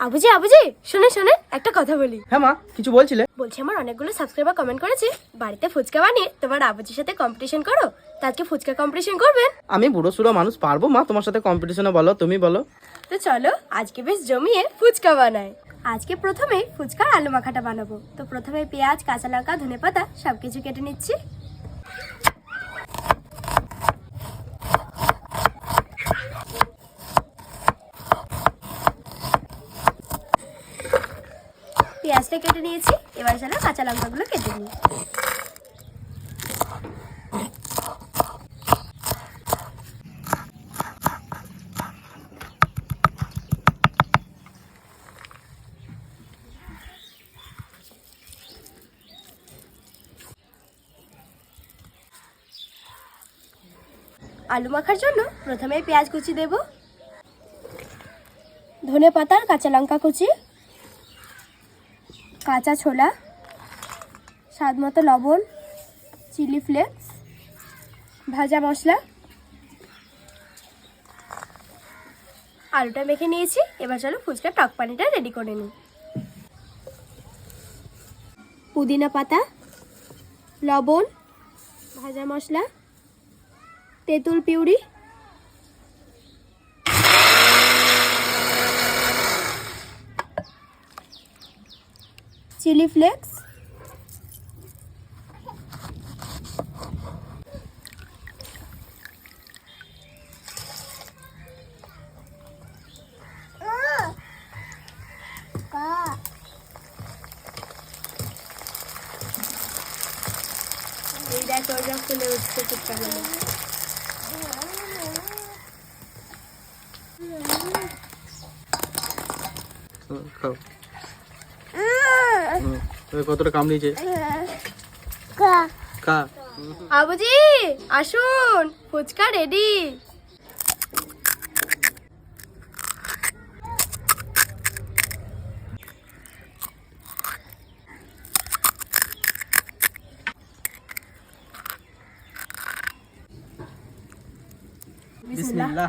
আবুজি আবুজি শুনে শুনে একটা কথা বলি। হ্যাঁ মা কিছু বলছিলে? বলছি আমার অনেকগুলো সাবস্ক্রাইবার কমেন্ট করেছে। বাড়িতে ফুচকা বানিয়ে তোমার আবুজির সাথে কম্পিটিশন করো তাকে ফুচকা কম্পিটিশন করবেন? আমি বুড়ো সুড়ো মানুষ পারব মা তোমার সাথে কম্পিটিশনে বলো তুমি বলো। তো চলো আজকে বেশ জমিয়ে ফুচকা বানাই। আজকে প্রথমে ফুচকার আলু মাখাটা বানাবো। তো প্রথমে পেঁয়াজ কাঁচা লঙ্কা ধনে পাতা সব কিছু কেটে নিচ্ছি। পেঁয়াজটা কেটে নিয়েছি। এবার চলো কাঁচা লঙ্কাগুলো কেটে নিই। আলু মাখার জন্য প্রথমে পেঁয়াজ কুচি দেব। ধনে পাতার কাঁচা লঙ্কা কুচি। কাঁচা ছোলা, স্বাদ মতো লবণ, চিলি ফ্লেক্স, ভাজা মশলা। আলুটা মেখে নিয়েছি, এবার চলো ফুচকা টক পানিটা রেডি করে নিই। পুদিনা পাতা, লবণ, ভাজা মশলা, তেঁতুল পিউরি চিলি ফ্লেক্স এই দেখো ওটা ফুলে উঠছে ফুটকাগুলো হুম, খাও হুম, তুমি কতটা কামড়িয়েছে কা আবুজি আসুন ফুচকা রেডি বিসমিল্লাহ।